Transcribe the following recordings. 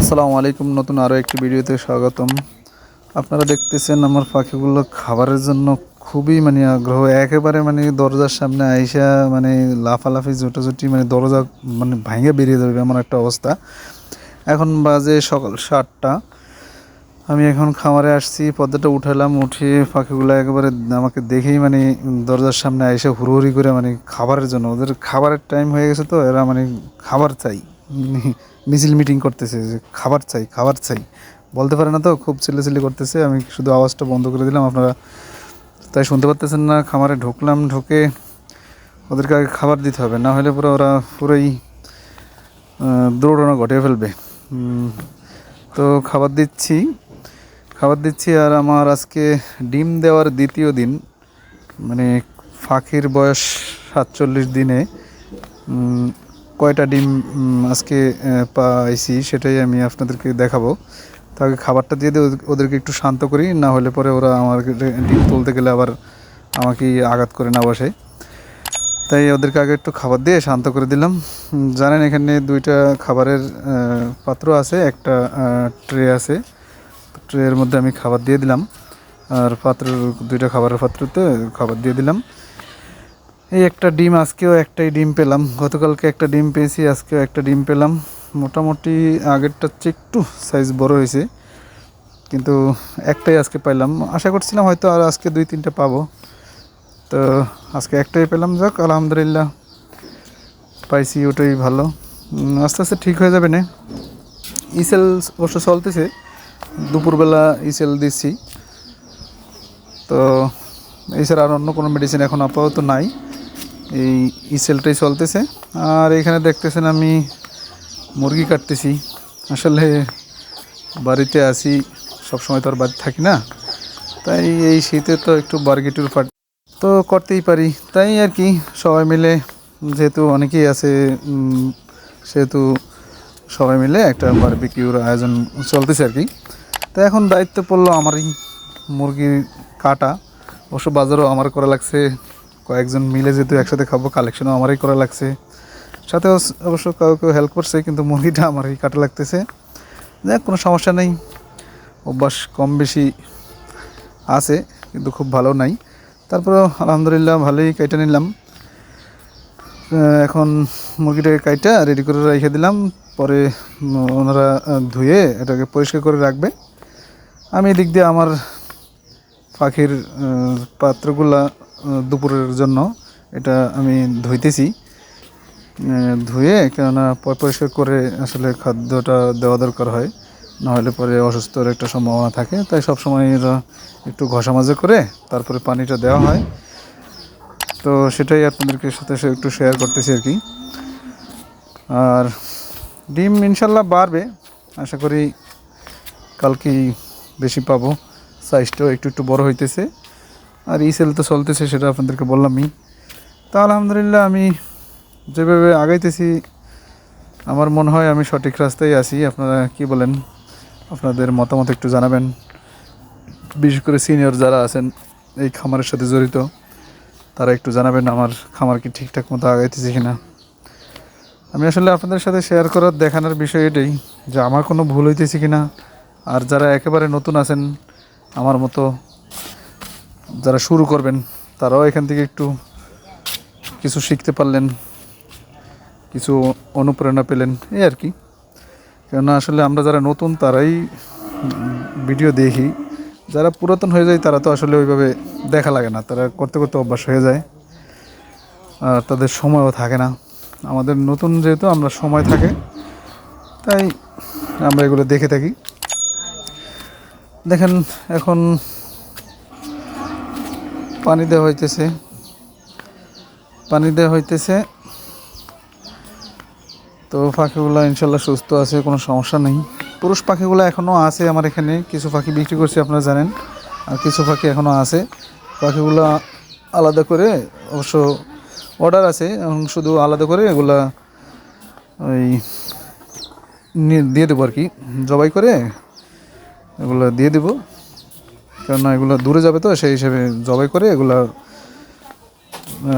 আসসালামু আলাইকুম। নতুন আরও একটি ভিডিওতে স্বাগতম। আপনারা দেখতেছেন আমার পাখিগুলো খাবারের জন্য খুবই মানে আগ্রহ, একেবারে মানে দরজার সামনে আইসা মানে লাফালাফি জুটোজুটি মানে দরজা মানে ভাঙে বেরিয়ে যাবে এমন একটা অবস্থা। এখন বাজে সকাল সাতটা। আমি এখন খামারে আসছি, পদ্মাটা উঠালাম উঠিয়ে পাখিগুলো একেবারে আমাকে দেখেই মানে দরজার সামনে এসে হুড়োহুড়ি করে মানে খাবারের জন্য। ওদের খাবারের টাইম হয়ে গেছে তো, এরা মানে খাবার চাই। মিছিল মিটিং করতেছে, যে খাবার চাই খাবার চাই। বলতে পারে না তো, খুব চিল্লাচিল্লি করতেছে। আমি শুধু আওয়াজটা বন্ধ করে দিলাম, আপনারা তাই শুনতে পারতেছেন না, খামারে ঢুকলাম, ঢুকে ওদেরকে আগে খাবার দিতে হবে, না হলে পুরো ওরা পুরোই দুর্ঘটনা ঘটিয়ে ফেলবে। তো খাবার দিচ্ছি খাবার দিচ্ছি, আর আমার আজকে ডিম দেওয়ার দ্বিতীয় দিন মানে ফাঁকির বয়স সাতচল্লিশ দিনে কয়টা ডিম আজকে পাইছি সেটাই আমি আপনাদেরকে দেখাবো। তাকে খাবারটা দিয়ে দিয়ে ওদেরকে একটু শান্ত করি, না হলে পরে ওরা আমার ডিম তুলতে গেলে আবার আমাকে আঘাত করে না বসে তাই ওদেরকে আগে একটু খাবার দিয়ে শান্ত করে দিলাম। জানেন এখানে দুইটা খাবারের পাত্র আছে, একটা ট্রে আছে। ট্রের মধ্যে আমি খাবার দিয়ে দিলাম। আর পাত্র দুইটা খাবারের পাত্রতে খাবার দিয়ে দিলাম। এই একটা ডিম, আজকেও একটাই ডিম পেলাম। গতকালকে একটা ডিম পেয়েছি, আজকেও একটা ডিম পেলাম। মোটামুটি আগেরটার চেয়ে একটু সাইজ বড় হয়েছে, কিন্তু একটাই আজকে পাইলাম। আশা করছিলাম হয়তো আর আজকে দুই, তিনটে পাবো। তো আজকে একটাই পেলাম, যাক, আলহামদুলিল্লাহ পাইছি, ওটাই ভালো। আস্তে আস্তে ঠিক হয়ে যাবে না। ইসেল অবশ্য চলতেছে। দুপুরবেলা ইসেল দিচ্ছি। তো এছাড়া আর অন্য কোনো মেডিসিন এখন আপাতত নাই। এই ইসেলটাই চলতেছে। আর এখানে দেখতেছেন আমি মুরগি কাটতেছি। আসলে বাড়িতে আসি সবসময় তো আর বাড়িতে থাকি না। তাই এই শীতে তো একটু বার্গেটুর ফাট তো করতেই পারি। তাই আর কি, সবাই মিলে যেহেতু অনেকেই আছে সেহেতু সবাই মিলে একটা বারবিকিউর আয়োজন চলতেছে আর কি। তো এখন দায়িত্ব পড়ল আমারই মুরগি কাটা। অবশ্য বাজারও আমার করা লাগছে কয়েকজন মিলে যেহেতু একসাথে খাব কালেকশনও আমারই করা লাগছে। সাথে অবশ্য- অবশ্য কেউ কেউ হেল্প করছে, কিন্তু মুরগিটা আমারই কাটা লাগতেছে। যাক, কোনো সমস্যা নেই। অভ্যাস কম বেশি আছে, কিন্তু খুব ভালো নাই। তারপরেও আলহামদুলিল্লাহ ভালোই কেটে নিলাম। এখন মুরগিটাকে কাইটা রেডি করে রেখে দিলাম। পরে ওনারা ধুয়ে এটাকে পরিষ্কার করে রাখবে। আমি এদিক দিয়ে আমার পাখির পাত্রগুলা দুপুরের জন্য এটা আমি ধুইতেছি। ধুয়ে কেননা পরিষ্কার করে আসলে খাদ্যটা দেওয়া দরকার হয়, নাহলে পরে অসুস্থর একটা সম্ভাবনা থাকে। তাই সবসময় এরা একটু ঘষা মাজা করে তারপরে পানিটা দেওয়া হয়। তো সেটাই আপনাদেরকে সাথে একটু শেয়ার করতেছি আর কি। আর ডিম ইনশাল্লাহ বাড়বে, আশা করি কালকেই বেশি পাবো। সাইজটাও একটু একটু বড় হইতেছে। আর ই সেল তো চলতেছে সেটা আপনাদেরকে বললামই। তা আলহামদুলিল্লাহ আমি যেভাবে আগাইতেছি, আমার মনে হয় আমি সঠিক রাস্তায় আছি। আপনারা কি বলেন? আপনাদের মতামত একটু জানাবেন। বিশেষ করে সিনিয়র যারা আছেন, এই খামারের সাথে জড়িত, তারা একটু জানাবেন আমার খামার কি ঠিকঠাক মতো আগাইতেছে কিনা। আমি আসলে আপনাদের সাথে শেয়ার করার, দেখানোর বিষয় এটাই যে আমার কোনো ভুল হইতেছে কিনা। আর যারা একেবারে নতুন আছেন আমার মতো যারা শুরু করবেন, তারাও এখান থেকে একটু কিছু শিখতে পারলেন, কিছু অনুপ্রেরণা পেলেন, এই আর কি। কেননা আসলে আমরা যারা নতুন, তারাই ভিডিও দেখি। যারা পুরাতন হয়ে যায়, তারা তো আসলে ওইভাবে দেখা লাগে না। তারা করতে করতে অভ্যাস হয়ে যায়। আর তাদের সময়ও থাকে না। আমাদের নতুন যেহেতু, আমরা সময় থাকে। তাই আমরা এগুলো দেখে থাকি। দেখেন এখন পানি দেওয়া হইতেছে। পানি দেওয়া হইতেছে। তো পাখিগুলো ইনশাল্লাহ সুস্থ আছে, কোনো সমস্যা নেই। পুরুষ পাখিগুলো এখনও আছে আমার এখানে, কিছু পাখি বিক্রি করছি, আপনারা জানেন। আর কিছু পাখি এখনও আছে। পাখিগুলো আলাদা করে অবশ্য অর্ডার আছে, এখন শুধু আলাদা করে এগুলা ওই দিয়ে দেবো আর কি। জবাই করে এগুলো দিয়ে দেবো। কেননা এগুলো দূরে যাবে তো, সেই হিসেবে জবাই করে এগুলো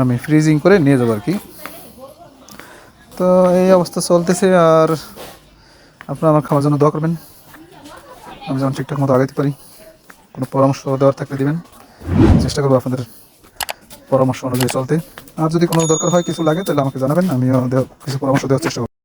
আমি ফ্রিজিং করে নিয়ে যাব আর কি তো এই অবস্থা চলতেছে আর আপনারা আমার খাওয়ার জন্য দোয়া করবেন। আমি যেমন ঠিকঠাক মতো আগাইতে পারি। কোনো পরামর্শ দেওয়ার থাকলে দিবেন। চেষ্টা করব আপনাদের পরামর্শ অনুযায়ী চলতে। আর যদি কোনো দরকার হয়, কিছু লাগে, তাহলে আমাকে জানাবেন। আমিও কিছু পরামর্শ দেওয়ার চেষ্টা করব।